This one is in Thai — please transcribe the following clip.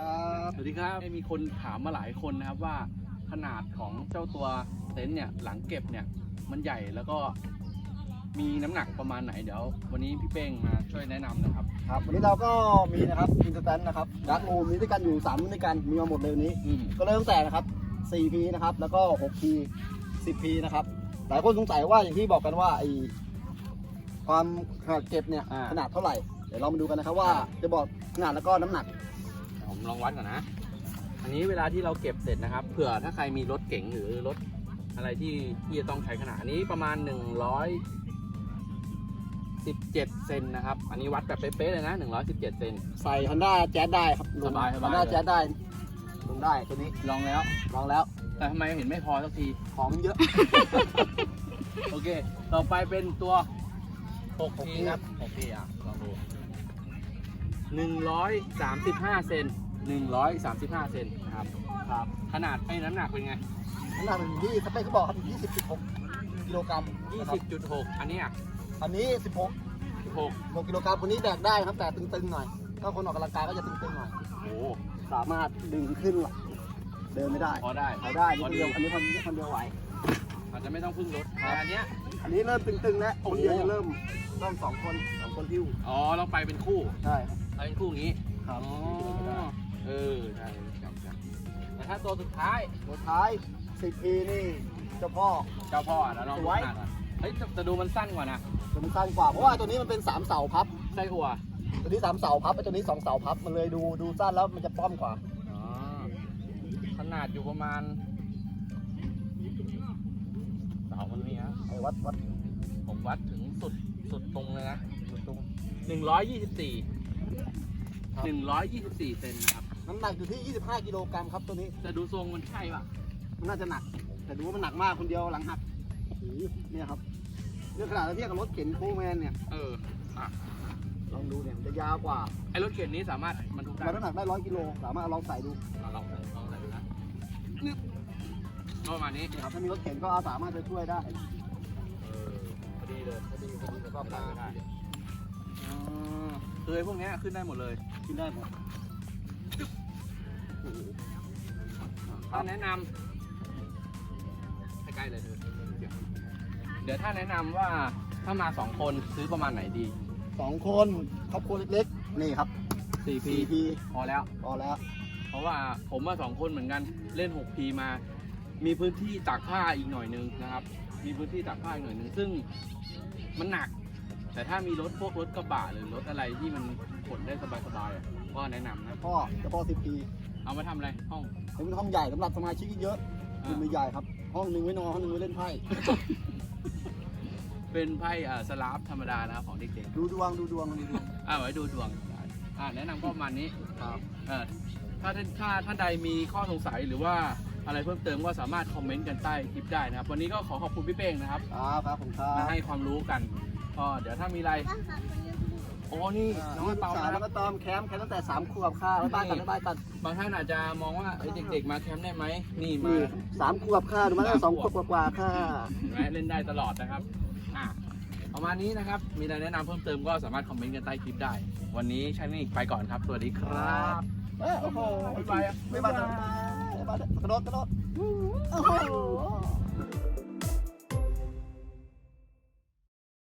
ครับสวัสดีครับมีคนถามมาหลายคนนะครับว่าขนาดของเจ้าตัวเต็นท์เนี่ยหลังเก็บเนี่ยมันใหญ่แล้วก็มีน้ำหนักประมาณไหนเดี๋ยววันนี้พี่เป้งมาช่วยแนะนำนะครับ ครับวันนี้เราก็มีนะครับอินสแตนนะครับดักโอมีด้วยกันอยู่3รุ่นด้วยกันมีมาหมดเลยวันนี้ อืมก็เริ่มตั้งแต่นะครับ 4P นะครับ แล้วก็ 6P 10P นะครับ หลายคนสงสัยว่าอย่างที่บอกกันว่าไอความขนาดเก็บเนี่ยอ่าขนาดเท่าไหร่ เดี๋ยวเรามาดูกันนะครับว่าจะบอกขนาดแล้วก็น้ำหนัก ผมลองวัดก่อนนะ อันนี้เวลาที่เราเก็บเสร็จนะครับ เผื่อถ้าใครมีรถเก๋งหรือรถอะไรที่ที่จะต้องใช้ขนาดอันนี้ประมาณ 117 เซนนะครับ อันนี้วัดแบบเป๊ะๆเลยนะ 117 เซน ใส่ Honda Jazz ได้ครับสบายๆฮอนด้าเลย แจ๊ได้ลงได้ตัวนี้ลองแล้ว ลองแล้วแต่ทำไมเห็นไม่พอสักที ของมันเยอะ โอเค ต่อไปเป็นตัว6 6P ทีครับ6ทีอะลองดู135 เซน 135 เซนนะครับ ครับขนาดให้น้ำหนักเป็นไง น้ำหนักมันอยู่ที่สเปคเขาบอกครับอยู่ที่10.6กิโลกรัมนะครับ20.6 อันเนี้อะอันนี้ 16 6 6กิโลกรัมคนนี้แบกได้ครับแต่ตึงๆหน่อย ถ้าคนออกกำลังกายก็จะตึงๆหน่อย โอ้สามารถดึงขึ้นหลังเดินไม่ได้พอได้ไปได้นี่พคอนดีเดียวอันนี้คนนี้คนเดียวไหว อาจจะไม่ต้องพึ่งรถครับแต่อันเนี้ย อันนี้เริ่มตึงๆแล้วโอ้คนโหเดียวจะเริ่มเริ่มสองคนสองคนพิ้วอ๋อเราไปเป็นคู่ ใช่ครับไปเป็นคู่อย่างนี้ครับ อ๋อเออใช่ครับครับแต่ถ้าตัวสุดท้ายตัวท้าย 10 ปีนี่เจ้าพ่อ เจ้าพ่ออะเราลองดูสวยขนาดก่อนเฮ้ยแต่แต่ดูมันสั้นกว่านะตัวมันสั้นกว่า เพราะว่าตัวนี้มันเป็น 3 เสาพับ ไส้อั่วตัวนี้ 3 เสาพับไอ้ตัวนี้ 2 เสาพับ มันเลยดูดูสั้นแล้วมันจะป้อมกว่า อ๋อขนาดอยู่ประมาณเสามันนี่ฮะไอ้วัดวัดผมวัดถึงสุดสุดตรงเลยนะสุดตรงหนึ่งร้อยยี่สิบสี่หนึ่งร้อยยี่สิบสี่เซนนะครับ น้ำหนักอยู่ที่ 25 กิโลกรัมครับตัวนี้ แต่ดูทรงมันใช่ป่ะ มันน่าจะหนัก แต่ดูว่ามันหนักมากคนเดียวหลังหักโอ้โหเนี่ยครับเรื่องขนาดเราเทียบกับรถเข็นโคแมนเนี่ย เอออะลองดูเนี่ยมันจะยาวกว่าไอรถเข็นนี้สามารถบรรทุกได้มันน้ำหนักได้ร้อยกิโล สามารถเอาลองใส่ดูเราลองใส่ลองใส่ดูนะนึบก็ประมาณนี้นะครับ ถ้ามีรถเข็นก็สามารถจะช่วยได้ เออพอดีเลยพอดีพอดีแล้วก็ปลาได้อ๋อคือไอ้พวกเนี้ยขึ้นได้หมดเลย กินได้หมด ถ้าแนะนำใกล้ๆเลยเธอเดี๋ยวถ้าแนะนำว่าถ้ามาสองคนซื้อประมาณไหนดี สองคนครอบครัวเล็กๆ นี่ครับ 4P 4P พอแล้ว พอแล้ว เพราะว่าผมมาสองคนเหมือนกันเล่น 6P มา มีพื้นที่ตากผ้าอีกหน่อยนึงนะครับ มีพื้นที่ตากผ้าอีกหน่อยนึง ซึ่งมันหนัก แต่ถ้ามีรถพวกรถกระบะหรือรถอะไรที่มันขนได้สบายๆอะก็แนะนำนะพ่อเจะพ่อ 10P เอามาทำอะไรห้องนี่เป็นห้องใหญ่สำหรับสมาชิกเยอะอ่าคือไม่ใหญ่ครับ ห้องหนึ่งไว้นอนห้องหนึ่งไว้เล่นไพ่เป็นไพ่อ่าสลาฟธรรมดานะครับของเด็กดูดวงดูดวงดูดวงๆอ่าไว้ดูดวงอ่าแนะนำก็ประมาณนี้ครับเออถ้าท่านถ้าท่านใดมีข้อสงสัยหรือว่าอะไรเพิ่มเติมก็สามารถคอมเมนต์กันใต้คลิปได้นะครับ วันนี้ก็ขอขอบคุณพี่เป้งนะครับ ครับครับผมครัมาบ ให้ความรู้กันก็เดี๋ยวถ้ามีอะไร โอ้นี่น้องลูกเปาสาวนะคแล้รับวก็ตอมแคมป์แคมป์ตั้งแต่สามขวบค่ะบ๊ายบายกันบ๊ายบายกันบางท่านอาจจะมองว่าเอ้ยเด็กๆมาแคมป์ได้ไหมนี่มา นี่สามขวบค่ะดูมาตั้งแต่สองขวบกว่าๆค่ะ เห็นไหมเล่นได้ตลอดนะครับ อะประมาณนี้นะครับ มีอะไรแนะนำเพิ่มเติมก็สามารถคอมเมนต์กันใต้คลิปได้ วันนี้ชานี่ไปก่อนครับ สวัสดีครับ เอ้ยโอ้โหบ๊ายบายอะบ๊ายบายบ๊ายบายกระโดดกระโดดโอ้โห